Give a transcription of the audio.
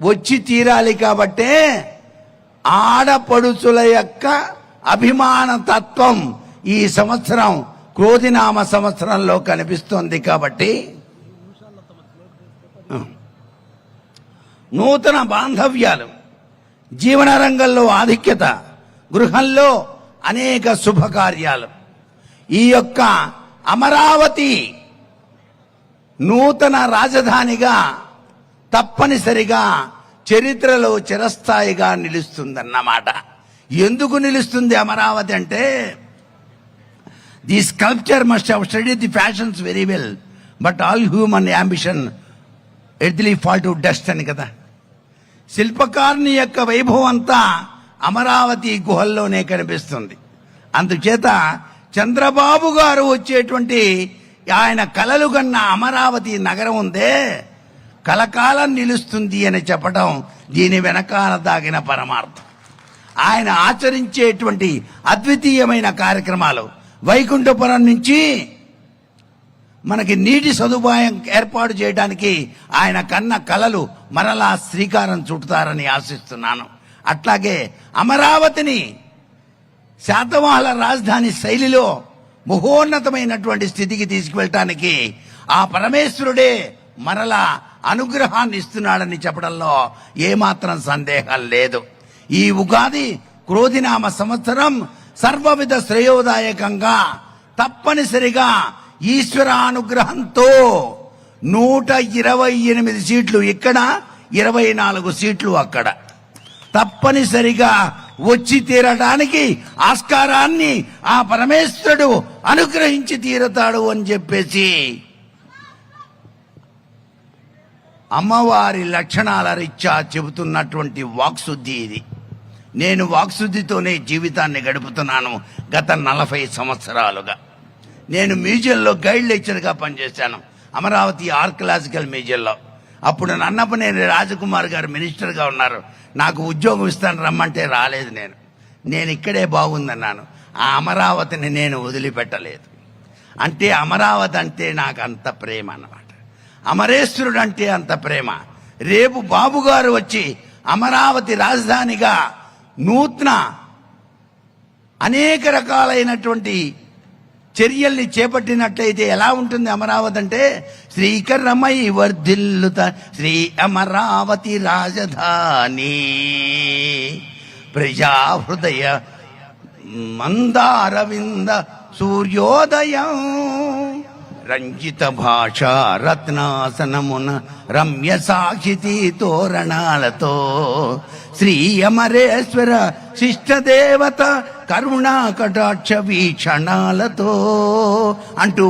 వచ్చి తీరాలి కాబట్టే ఆడపడుచుల యొక్క అభిమాన తత్వం ఈ సంవత్సరం క్రోధినామ సంవత్సరంలో కనిపిస్తోంది కాబట్టి నూతన బాంధవ్యాలు జీవన రంగంలో ఆధిక్యత గృహంలో అనేక శుభకార్యాలు. ఈ యొక్క అమరావతి నూతన రాజధానిగా తప్పనిసరిగా చరిత్రలో చిరస్థాయిగా నిలుస్తుందన్నమాట. ఎందుకు నిలుస్తుంది అమరావతి అంటే the sculptor must have study the fashions very well but all human ambition sadly fall to dust అని కదా. శిల్పకారుని యొక్క వైభవం అంతా అమరావతి గుహల్లోనే కనిపిస్తుంది. అందుచేత చంద్రబాబు గారు వచ్చేటువంటి ఆయన కలలు కన్న అమరావతి నగరం ఉందే కలకాలం నిలుస్తుంది అని చెప్పడం దీని వెనకాల దాగిన పరమార్థం. ఆయన ఆచరించేటువంటి అద్వితీయమైన కార్యక్రమాలు. వైకుంఠపురం నుంచి మనకి నీటి సదుపాయం ఏర్పాటు చేయడానికి ఆయన కన్న కలలు మరలా శ్రీకారం చుట్టుతారని ఆశిస్తున్నాను. అట్లాగే అమరావతిని శాతవాహల రాజధాని శైలిలో మహోన్నతమైనటువంటి స్థితికి తీసుకువెళ్ళటానికి ఆ పరమేశ్వరుడే మరలా అనుగ్రహాన్ని ఇస్తున్నాడని చెప్పడంలో ఏమాత్రం సందేహం లేదు. ఈ ఉగాది క్రోధినామ సంవత్సరం సర్వవిధ శ్రేయోదాయకంగా తప్పనిసరిగా ఈశ్వరానుగ్రహంతో నూట ఇరవై ఎనిమిది సీట్లు ఇక్కడ ఇరవై నాలుగు సీట్లు అక్కడ. తప్పనిసరిగా వచ్చి తీరడానికి ఆస్కారాన్ని ఆ పరమేశ్వరుడు అనుగ్రహించి తీరతాడు అని చెప్పేసి అమ్మవారి లక్షణాల రీత్యా చెబుతున్నటువంటి వాక్శుద్ధి ఇది. నేను వాక్శుద్ధితోనే జీవితాన్ని గడుపుతున్నాను గత నలభై సంవత్సరాలుగా. నేను మ్యూజియంలో గైడ్ లెక్చర్గా పనిచేశాను అమరావతి ఆర్కలాజికల్ మ్యూజియంలో. అప్పుడు నన్నపనేని రాజకుమార్ గారు మినిస్టర్గా ఉన్నారు నాకు ఉద్యోగం ఇస్తాను రమ్మంటే రాలేదు నేను. నేను ఇక్కడే బాగుందన్నాను ఆ అమరావతిని నేను వదిలిపెట్టలేదు. అంటే అమరావతి అంటే నాకు అంత ప్రేమ అన్నమాట. అమరేశ్వరుడు అంటే అంత ప్రేమ. రేపు బాబుగారు వచ్చి అమరావతి రాజధానిగా నూతన అనేక రకాలైనటువంటి చర్యల్ని చేపట్టినట్లయితే ఎలా ఉంటుంది అమరావతి అంటే? శ్రీకరమై వర్ధిల్లుత శ్రీ అమరావతి రాజధాని. ప్రజా హృదయ మందారవింద సూర్యోదయం. రంజిత భాష రత్నాసనమున రమ్య సాక్షితి తోరణాలతో శ్రీ అమరేశ్వర శిష్టదేవత కరుణా కటాక్ష వీక్షణాలతో అంటూ